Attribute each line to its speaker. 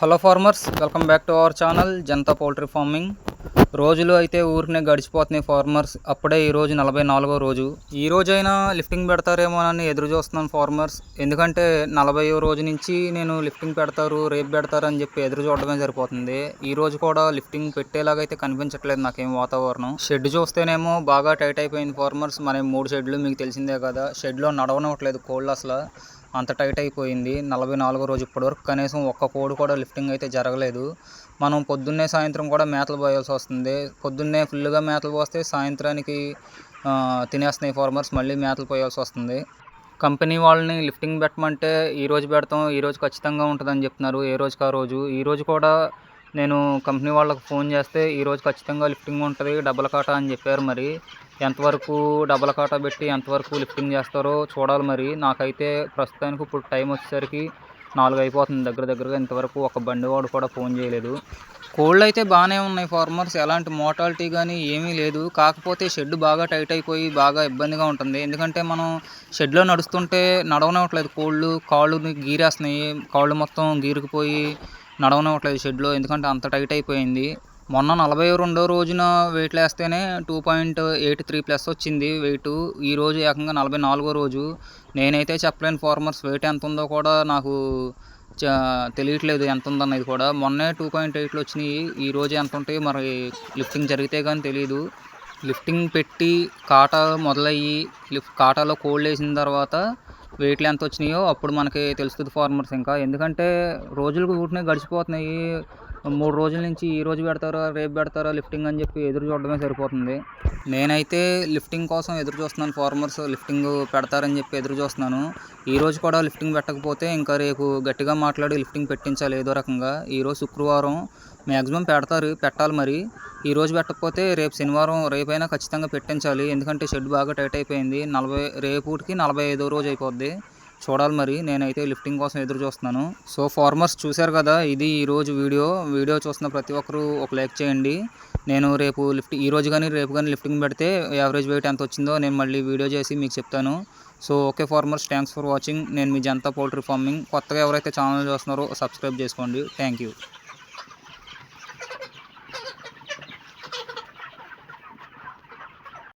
Speaker 1: Hello farmers welcome back to our channel Janata poultry farming రోజులు అయితే ఊరికనే గడిచిపోతున్నాయి farmers అప్పుడే ఈ రోజు నలభై నాలుగో రోజు. ఈ రోజైనా లిఫ్టింగ్ పెడతారేమోనని ఎదురు చూస్తున్నాను ఫార్మర్స్ ఎందుకంటే నలభైయో రోజు నుంచి నేను లిఫ్టింగ్ పెడతారు రేపు పెడతారు అని చెప్పి ఎదురు చూడడమే సరిపోతుంది. ఈ రోజు కూడా లిఫ్టింగ్ పెట్టేలాగైతే కనిపించట్లేదు నాకేం వాతావరణం. షెడ్ చూస్తేనేమో బాగా టైట్ అయిపోయింది ఫార్మర్స్ మన మూడు షెడ్లు మీకు తెలిసిందే కదా. షెడ్లో నడవనవట్లేదు కోళ్ళు అసలు. అంత టైట్ అయిపోయింది. నలభై నాలుగో రోజు ఇప్పటివరకు కనీసం ఒక్క కోడి కూడా లిఫ్టింగ్ అయితే జరగలేదు. మనం పొద్దున్నే సాయంత్రం కూడా మేతలు పోయాల్సి వస్తుంది. పొద్దున్నే ఫుల్గా మేతలు పోస్తే సాయంత్రానికి తినేస్తున్నాయి ఫార్మర్స్ మళ్ళీ మేతలు పోయాల్సి వస్తుంది. కంపెనీ వాళ్ళని లిఫ్టింగ్ పెట్టమంటే ఈ రోజు పెడతాం ఈ రోజు ఖచ్చితంగా ఉంటుందని చెప్తున్నారు. ఏ రోజుకి ఆ రోజు? ఈ రోజు కూడా నేను కంపెనీ వాళ్ళకి ఫోన్ చేస్తే ఈరోజు ఖచ్చితంగా లిఫ్టింగ్ ఉంటుంది డబల్ కాటా అని చెప్పారు మరి. ఎంతవరకు డబల్ కాటా పెట్టి ఎంతవరకు లిఫ్టింగ్ చేస్తారో చూడాలి మరి. నాకైతే ప్రస్తుతానికి ఇప్పుడు టైం వచ్చేసరికి నాలుగు అయిపోతుంది దగ్గర దగ్గరగా. ఇంతవరకు ఒక బండి వాడు కూడా ఫోన్ చేయలేదు. కోళ్ళు అయితే బాగానే ఉన్నాయి ఫార్మర్స్. ఎలాంటి మోటాలిటీ కానీ ఏమీ లేదు. కాకపోతే షెడ్ బాగా టైట్ అయిపోయి బాగా ఇబ్బందిగా ఉంటుంది. ఎందుకంటే మనం షెడ్లో నడుస్తుంటే నడవనివ్వట్లేదు. కోళ్ళు కాళ్ళు గీరేస్తున్నాయి. కాళ్ళు మొత్తం గీరుకుపోయి నడవనివ్వట్లేదు షెడ్లో. ఎందుకంటే అంత టైట్ అయిపోయింది. మొన్న నలభై రెండో రోజున weight లేస్తేనే two point eight three plus వచ్చింది వెయిట్ ఈ రోజు ఏకంగా నలభై నాలుగో రోజు. నేనైతే చెప్పలేను ఫార్మర్స్ వెయిట్ ఎంత ఉందో కూడా నాకు చ తెలియట్లేదు ఎంత ఉందన్నది కూడా. మొన్నే టూ పాయింట్ ఎయిట్లు వచ్చినాయి. ఈ రోజు ఎంత ఉంటాయి మరి లిఫ్టింగ్ జరిగితే కానీ తెలియదు లిఫ్టింగ్ పెట్టి కాటా మొదలయ్యి లిఫ్ట్ కాటాలో కోల్డ్ వేసిన తర్వాత వెయిట్లు ఎంత వచ్చినాయో అప్పుడు మనకి తెలుస్తుంది ఫార్మర్స్ ఇంకా. ఎందుకంటే రోజులు ఊరినే గడిచిపోతున్నాయి. మూడు రోజుల నుంచి ఈ రోజు పెడతారో రేపు పెడతారో లిఫ్టింగ్ అని చెప్పి ఎదురు చూడడమే సరిపోతుంది. నేనైతే లిఫ్టింగ్ కోసం ఎదురు చూస్తున్నాను ఫార్మర్స్ లిఫ్టింగ్ పెడతారని చెప్పి ఎదురు చూస్తున్నాను. ఈ రోజు కూడా లిఫ్టింగ్ పెట్టకపోతే ఇంకా రేపు గట్టిగా మాట్లాడి లిఫ్టింగ్ పెట్టించాలి ఏదో రకంగా. ఈరోజు శుక్రవారం మ్యాక్సిమం పెడతారు పెట్టాలి మరి. ఈ రోజు పెట్టకపోతే రేపు శనివారం రేపైనా ఖచ్చితంగా పెట్టించాలి. ఎందుకంటే షెడ్ బాగా టైట్ అయిపోయింది. నలభై రేపుకి నలభై ఐదో రోజు అయిపోద్ది. చూడాలి మరి. నేనైతే లిఫ్టింగ్ కోసం ఎదురు చూస్తున్నాను. సో ఫార్మర్స్ చూశారు కదా ఇది ఈరోజు వీడియో. వీడియో చూస్తున్న ప్రతి ఒక్కరూ ఒక లైక్ చేయండి. నేను రేపు లిఫ్ట్ ఈ రోజు కానీ రేపు కానీ లిఫ్టింగ్ పెడితే యావరేజ్ వెయిట్ ఎంత వచ్చిందో నేను మళ్ళీ వీడియో చేసి మీకు చెప్తాను. So okay farmers thanks for watching. నేను మీ జనతా పౌల్ట్రీ ఫార్మింగ్. కొత్తగా ఎవరైతే ఛానల్ చూస్తున్నారో సబ్స్క్రైబ్ చేసుకోండి. Thank you